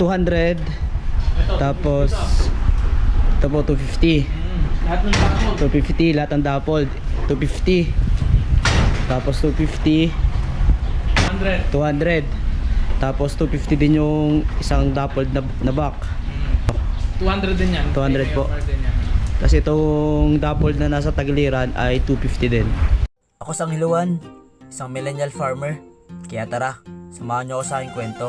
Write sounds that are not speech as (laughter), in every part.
200. Tapos, ito po 250. Mm, lahat ng takbo. 250 lahat ng dapol. 250. Tapos 250, 100. 200. Tapos 250 din yung isang dapol na, na back. Mm. 200 din yan. 200 po. Tapos itong dapol na nasa tagiliran ay 250 din. Ako sang Hiluan, isang millennial farmer. Kaya tara, samahan niyo ako sa aking kwento.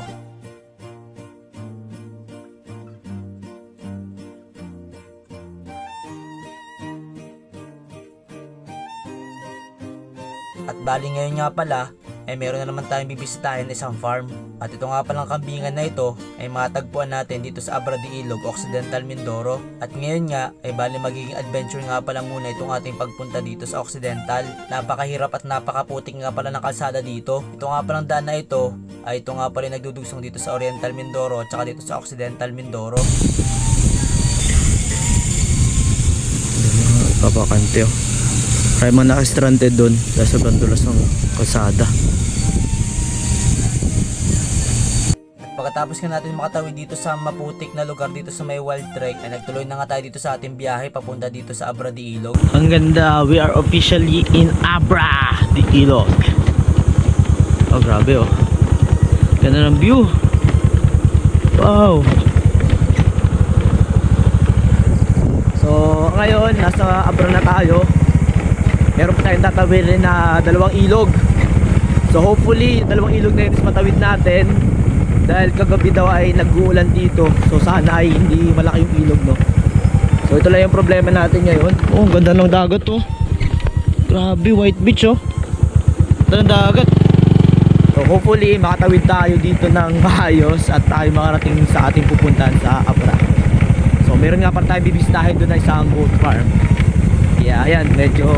Bali ngayon nga pala, ay meron na naman tayong bibisitahin na isang farm. At ito nga palang kambingan na ito ay matagpuan natin dito sa Abra de Ilog, Occidental Mindoro. At ngayon nga ay bali magiging adventure nga pala muna itong ating pagpunta dito sa Occidental. Napakahirap at napakaputik nga pala ng kalsada dito. Ito nga palang daan na ito ay ito nga pala yung nagdudugtong dito sa Oriental Mindoro at saka dito sa Occidental Mindoro. Papakante oh. Kaya mga naka-stranded doon dahil sobrang dulas ng kalsada. At pagkatapos nga natin makatawid dito sa maputik na lugar dito sa may wild trek ay nagtuloy na nga tayo dito sa ating biyahe papunta dito sa Abra de Ilog. Ang ganda, we are officially in Abra de Ilog. Oh, grabe oh. Ganda ng view. Wow. So, ngayon, nasa Abra na tayo. Meron pa tayong tatawirin na dalawang ilog. So, hopefully, yung dalawang ilog na yun is matawid natin. Dahil kagabi daw ay nag-uulan dito. So, sana ay hindi malaki yung ilog, no? So ito lang yung problema natin ngayon. Oh, ang ganda ng dagat oh. Grabe, white beach oh. Ganda ng dagat. So hopefully makatawid tayo dito ng (laughs) maayos at tayo makarating sa ating pupuntahan sa Abra. So meron nga pa tayo bibisitahin doon na isang goat farm. Kaya ayan, medyo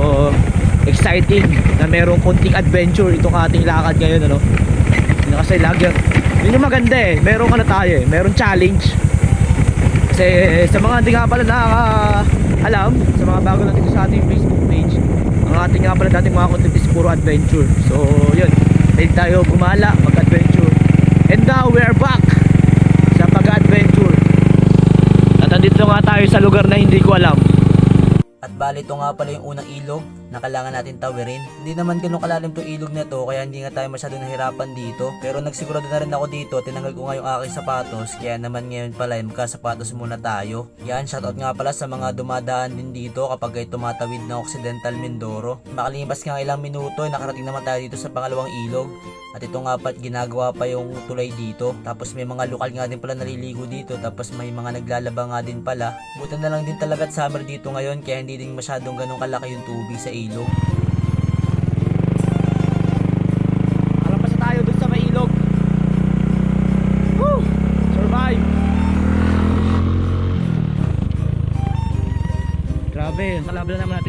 exciting na merong konting adventure itong ating lakad ngayon ano. Yun kasi lagi yun yung maganda eh. Meron ano tayo eh. Meron challenge. Kasi sa mga hindi nga pala nakaka-alam, sa mga bago natin sa ating Facebook page, ang ating nga pala dating mga content is puro adventure. So, yun. Pwede tayo gumala, mag-adventure. And now, we are back sa pag-adventure. At nandito nga tayo sa lugar na hindi ko alam. At bali ito nga pala yung unang ilog na kailangan natin tawirin. Hindi naman ganun kalalim to ilog na to kaya hindi nga tayo masyado nahirapan dito. Pero nagsigurado na rin ako dito, tinanggal ko nga yung aking sapatos kaya naman ngayon pala ay magkasapatos muna tayo. Yan, shoutout nga pala sa mga dumadaan din dito kapag ay tumatawid ng Occidental Mindoro. Makalipas nga ilang minuto nakarating naman tayo dito sa pangalawang ilog. At ito nga pat ginagawa pa yung tulay dito. Tapos may mga lokal nga din pala naliligo dito. Tapos may mga naglalaba nga din pala. Buta na lang din talaga at summer dito ngayon kaya hindi din masyadong ganun kalaki yung tubig sa ilog. Alampas tayo dun sa may. Woo! Survive! Grabe, ang kalaban naman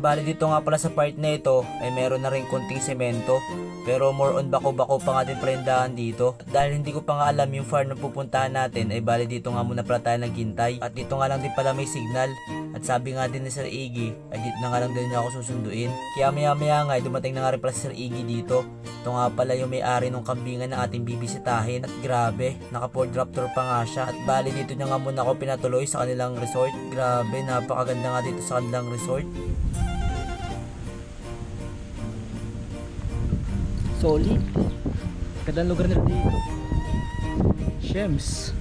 bali dito nga pala sa part na ito ay meron na rin konting semento. Pero more on bako-bako pa nga din prendahan dito. Dahil hindi ko pa nga alam yung farm na pupuntahan natin ay bali dito nga muna pala tayo naghintay. At dito nga lang din pala may signal. At sabi nga din ni Sir Iggy ay dito na nga lang din niya ako susunduin. Kaya maya maya nga ay dumating na nga rin pala si Sir Iggy dito. Ito nga pala yung may-ari ng kambingan na ating bibisitahin. At grabe, naka Ford Raptor pa nga siya. At bali dito niya nga muna ako pinatuloy sa kanilang resort. Grabe, napakaganda nga dito sa kanilang resort. Solid. Ganda ng lugar nila dito. Shems.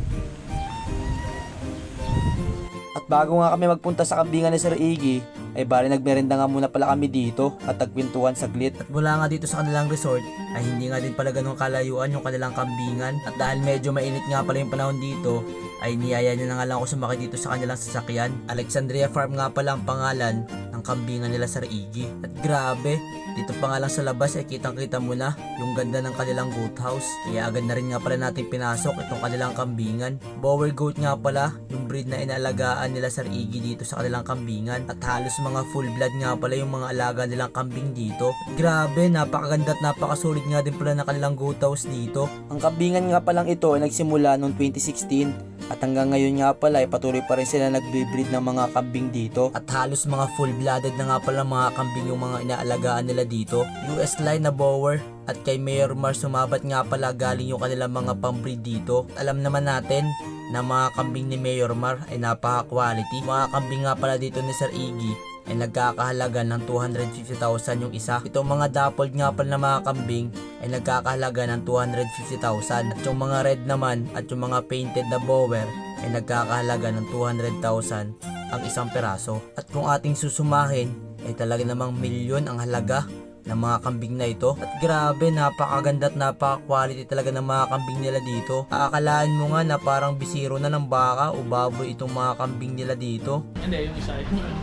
At bago nga kami magpunta sa kambingan ni Sir Iggy, ay bali nagmerenda nga muna pala kami dito at nagkwentuhan saglit. At mula nga dito sa kanilang resort, ay hindi nga din pala ganun kalayuan yung kanilang kambingan. At dahil medyo mainit nga pala yung panahon dito, ay niyaya niya na nga lang ako sumakay dito sa kanilang sasakyan. Alexandria Farm nga pala ang pangalan ng kambingan nila Sir Iggy. At grabe, dito pa nga lang sa labas ay kitang kita mo na yung ganda ng kanilang goat house. Kaya agad na rin nga pala natin pinasok itong kanilang kambingan. Bower goat nga pala, yung breed na inaalagaan nila Sir Iggy dito sa kanilang kambingan. At halos mga full blood nga pala yung mga alaga nilang kambing dito. Grabe, napakaganda at napakasulit nga din pala ng kanilang goat house dito. Ang kambingan nga palang ito ay nagsimula noong 2016 At hanggang ngayon nga pala ay patuloy pa rin sila nagbe-breed ng mga kambing dito. At halos mga full-blooded na nga pala mga kambing yung mga inaalagaan nila dito. US line na Bower at kay Mayor Mar sumabat nga pala galing yung kanilang mga pambreed dito. Alam naman natin na mga kambing ni Mayor Mar ay napaka-quality. Mga kambing nga pala dito ni Sir Iggy ay nagkakahalaga ng 250,000 yung isa. Itong mga dappled nga pala na mga kambing ay nagkakahalaga ng 250,000. At yung mga red naman at yung mga painted na bower ay nagkakahalaga ng 200,000 ang isang peraso. At kung ating susumahin ay talaga namang milyon ang halaga ng mga kambing na ito. At grabe, napakaganda at napaka-quality talaga ng mga kambing nila dito. Aakalaan mo nga na parang bisiro na ng baka o baboy itong mga kambing nila dito. Hindi, yung isa.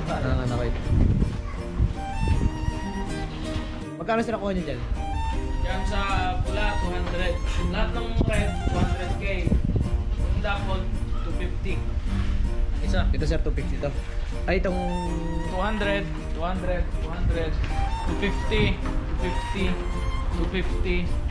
Parang ano kayo. Magkano sila kuha niyo dyan? Yan sa pula, 200. Lahat ng red, 200k. Yung dapol, 250. Ang isa. Ito sir, 250 to. Ay, itong 200, 200, 200, 250, 250, 250.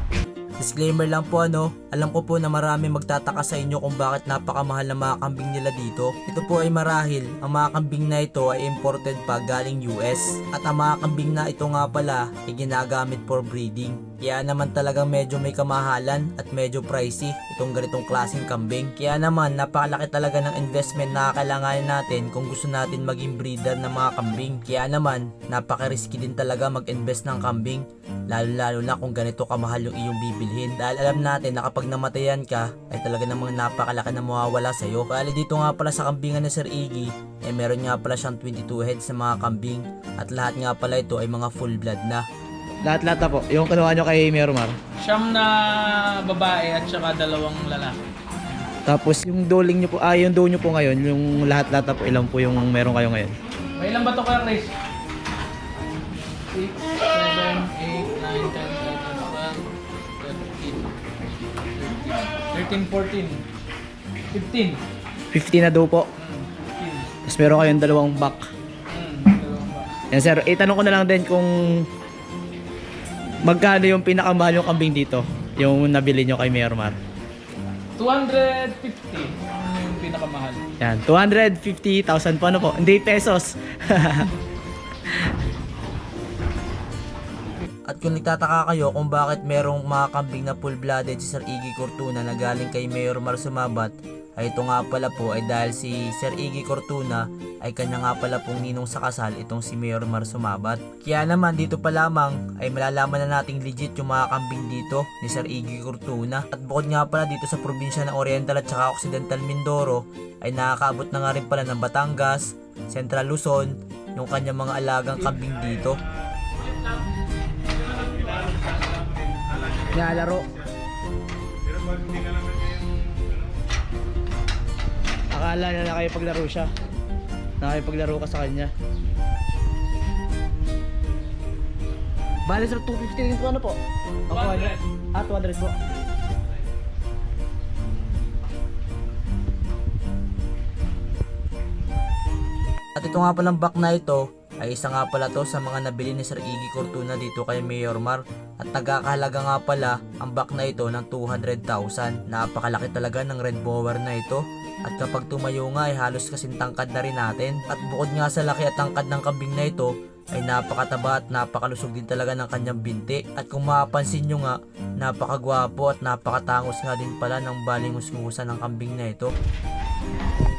Disclaimer lang po ano, alam ko po na marami magtataka sa inyo kung bakit napakamahal ng mga kambing nila dito. Ito po ay marahil, ang mga kambing na ito ay imported pa galing US. At ang mga kambing na ito nga pala ay ginagamit for breeding. Kaya naman talagang medyo may kamahalan at medyo pricey itong ganitong klaseng kambing. Kaya naman napakalaki talaga ng investment na kailanganin natin kung gusto natin maging breeder ng mga kambing. Kaya naman napaka-risky din talaga mag-invest ng kambing lalo-lalo na kung ganito kamahal yung iyong bibilhin. Dahil alam natin na kapag namatayan ka, ay talaga namang napakalaki na mawawala sa'yo. Bali dito nga pala sa kambingan ni Sir Iggy, ay meron nga pala siyang 22 heads na mga kambing at lahat nga pala ito ay mga full blood na. lahat-lahat na po. Yung kinuha nyo kay Mayor Mar. Siyam na babae at saka dalawang lalaki. Tapos yung doling nyo po, ah yung dough nyo po ngayon, yung lahat-lahat na po, ilan po yung meron kayo ngayon? May ilan ba ito kaya, Chris? 6, 7, 8, 13, 14, 15. Hmm, 50 na dough po. 15. Tapos meron kayong dalawang back. Hmm, dalawang ba? Yan sir, itanong ko na lang din kung magkano yung pinakamahal yung kambing dito, yung nabili nyo kay Mayor Mar. 250. Ano yung pinakamahal? Yan, 250,000 po ano po, hindi pesos. (laughs) At kung nagtataka kayo kung bakit merong mga kambing na full-blooded si Sir Iggy Cortuna na galing kay Mayor Mar Sumabat, ay ito nga pala po ay dahil si Sir Iggy Cortuna ay kanya nga pala pong ninong sa kasal itong si Mayor Mar Sumabat. Kaya naman dito pa lamang ay malalaman na nating legit yung mga kambing dito ni Sir Iggy Cortuna. At bukod nga pala dito sa probinsya ng Oriental at saka Occidental Mindoro ay nakakaabot na nga rin pala ng Batangas, Central Luzon, yung kanyang mga alagang kambing dito. Nilalaro. Akala niya nakakipaglaro siya. Nakakipaglaro ka sa kanya. Bale sir, 250 rin po ano po? Ako, ano? 200. Ah, 200 po. At ito nga palang back na ito ay isa nga pala to sa mga nabili ni Sir Iggy Cortuna dito kay Mayor Mar at nagkakahalaga nga pala ang back na ito ng 200,000. Napakalaki talaga ng red bower na ito at kapag tumayo nga ay halos kasing tangkad na rin natin at bukod nga sa laki at tangkad ng kambing na ito ay napakataba at napakalusog din talaga ng kanyang binti at kung mapapansin nyo nga napakagwapo at napakatangos nga din pala ng baling usngusan ng kambing na ito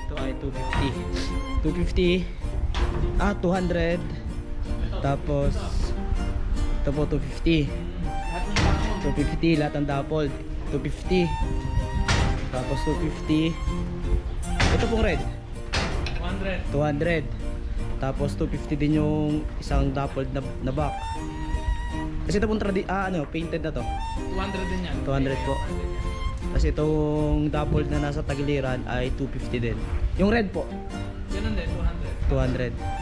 Ito ay 250. 250. Ah, 200. Tapos, ito po 250. Lahat ng dapol. 250 lahat ng dapol. 250. Tapos 250. Ito pong red. 200. 200. Tapos 250 din yung isang dappled na, na back. Kasi ito pong tradi ah, ano, painted na to. 200 din yan. 200 po. Kasi itong dappled na nasa tagiliran ay 250 din. Yung red po, Ganun din, 200. 200.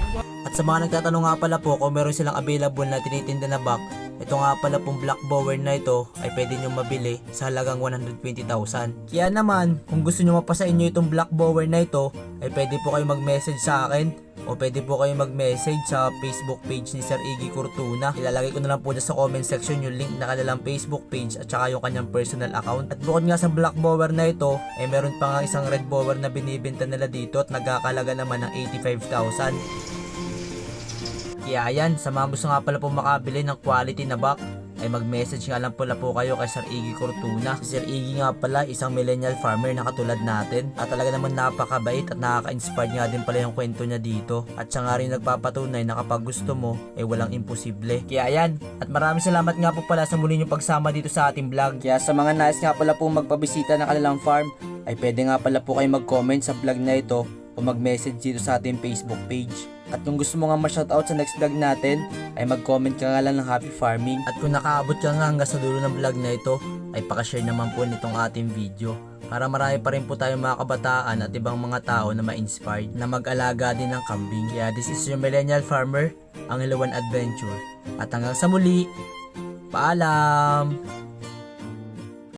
At sa mga nagtatanong nga pala po kung meron silang available na tinitinda na back, ito nga pala pong black bower na ito ay pwede nyo mabili sa halagang 120,000. Kaya naman, kung gusto nyo mapasa inyo itong black bower na ito, ay pwede po kayo mag-message sa akin o pwede po kayo mag-message sa Facebook page ni Sir Iggy Cortuna. Ilalagay ko na lang po dyan sa comment section yung link na kanilang Facebook page at saka yung kanyang personal account. At bukod nga sa black mower na ito, eh meron pa nga isang red mower na binibenta nila dito at nagkakalaga naman ng 85,000. Kaya yan, sa mga gusto nga pala po makabili ng quality na back, ay mag-message nga lang pala po kayo kay Sir Iggy Cortuna. Si Sir Iggy nga pala, isang millennial farmer na katulad natin. At talaga naman napakabait at nakaka-inspired nga din pala yung kwento niya dito. At siya nga rin nagpapatunay na kapag gusto mo, ay walang imposible. Kaya yan, at maraming salamat nga po pala sa muli niyong pagsama dito sa ating vlog. Kaya sa mga nais nga pala po magpabisita ng kanilang farm, ay pwede nga pala po kayo mag-comment sa vlog na ito o mag-message dito sa ating Facebook page. At kung gusto mo nga ma-shoutout sa next vlog natin, ay mag-comment ka nga lang ng happy farming. At kung nakaabot ka nga hanggang sa dulo ng vlog na ito, ay pakashare naman po nitong ating video. Para marami pa rin po tayong mga kabataan at ibang mga tao na ma-inspired na mag-alaga din ng kambing. Kaya this is your millennial farmer, ang Ilawan Adventure. At hanggang sa muli, paalam!